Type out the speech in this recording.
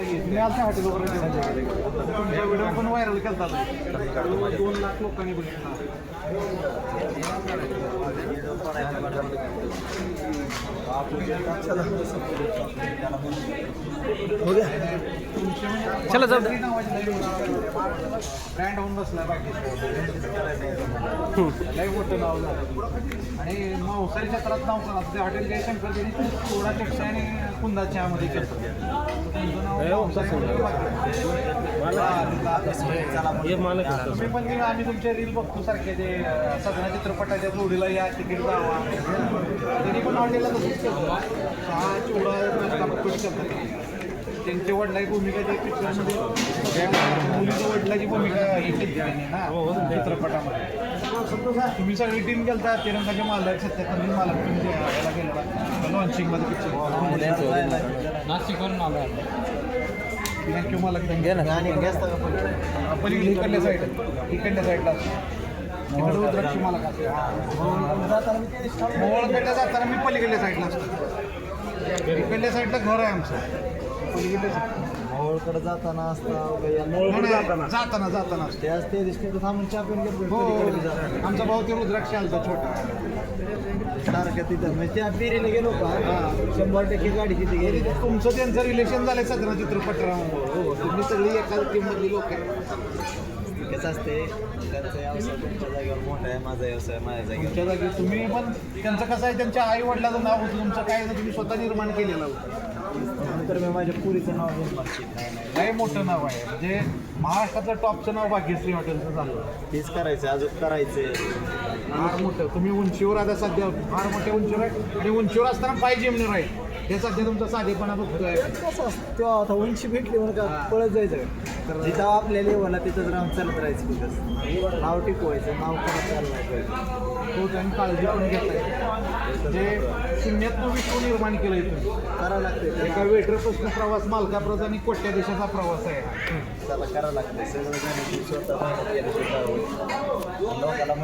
मी आलता हॉटेलवर तुमचा व्हिडिओ पण व्हायरल केलता तो. दोन लाख लोकांनी बघितला चला जाऊ. ब्रँड होऊन बसला बाकी लय मोठं नाव झालं. आणि मांसाहारी क्षेत्रात नाव करा ते हॉटेल जय शंकर त्यांनी सोळा चटणी आणि कुंदा चहामध्ये केलं. हे. तुम्ही पण आम्ही तुमचे रील बघतो सारखे ते सगळ्या चित्रपटाच्या जोडीला या तिकीट जावा त्यांनी पण हॉटेलला तसंच केलं. चहा चिवडा नाश्ता करतात त्यांच्या वडिलाची भूमिका ते पिक्चरमध्ये मुलीच्या वडिलाची भूमिका ही केली त्यांनी ना चित्रपटामध्ये. तुम्ही सगळी टीम गेलता तिरंगाचे मालक सत्याहत्तर मालक तुम्ही याला गेलेला लॉन्चिंगमध्ये पिक्चर नाशिकवरून आलो थँक्यू मालक. पलीकडे इकडल्या साईड इकडल्या साईडला रुद्राक्षी मालक असते. जाताना मी पलीकडल्या साईडला असतो. इकडल्या साईडला घर आहे आमचं. मोहोळकडे जाताना असता नाही, नाही, जाताना. जाताना असतो. त्याच ते दिसते थांबून चहा पिऊन गेलो हो. पलीकडे बी जाताना. आमचा भाऊ ते रुद्राक्षी आलता छोटा. सारखं तिथं. म्हणजे त्या पेरीला गेलो का? शंभर टक्के गाडी तिथे गेली. तुमचं त्यांचं रिलेशन झालंय सदरा चित्रपटराव हो तुम्ही सगळी एका टीममधली लोक आहे कसं असते. त्यांचा व्यवसाय तुमच्या जागेवर मोठा आहे माझा व्यवसाय माझ्या जागेवर. तुमच्या जागी तुम्ही पण त्यांचं कसं आहे त्यांच्या आई वडिलाचं नाव होतं तुमचं काय आहे, तुम्ही स्वतः निर्माण केलेलं होतं. नंतर मी माझ्या पुरीचं नाव घेऊन मागची नाही नाही लय मोठं नाव आहे. म्हणजे महाराष्ट्रातलं टॉपचं नाव भाग्यश्री हॉटेलचं झालं. तेच करायचं अजून करायचं फार मोठं. तुम्ही उंचीवर आता सध्या फार मोठ्या उंचीवर आहे. आणि उंचीवर असताना पाहिजे जिमने राहील. हे सध्या तुमचा साधेपणा बघतोय. कसं असतं आता उंची भेटली म्हणून का पळत जायचं. जिथं आपल्या लेवलला तिथंच राहून चालत राहायचं तिथंच नाव टिकवायचं नाव करत पाहिजे तो त्यांनी काळजी पण घेताय म्हणजे शून्यातनं विश्व निर्माण केलंय तुम्ही करावं लागतं. एका वेटरपासून प्रवास मालकाप्रत आणि कोट्या देशाचा प्रवास आहे हा. त्याला करावं लागतं. सगळं स्वतः. लोकाला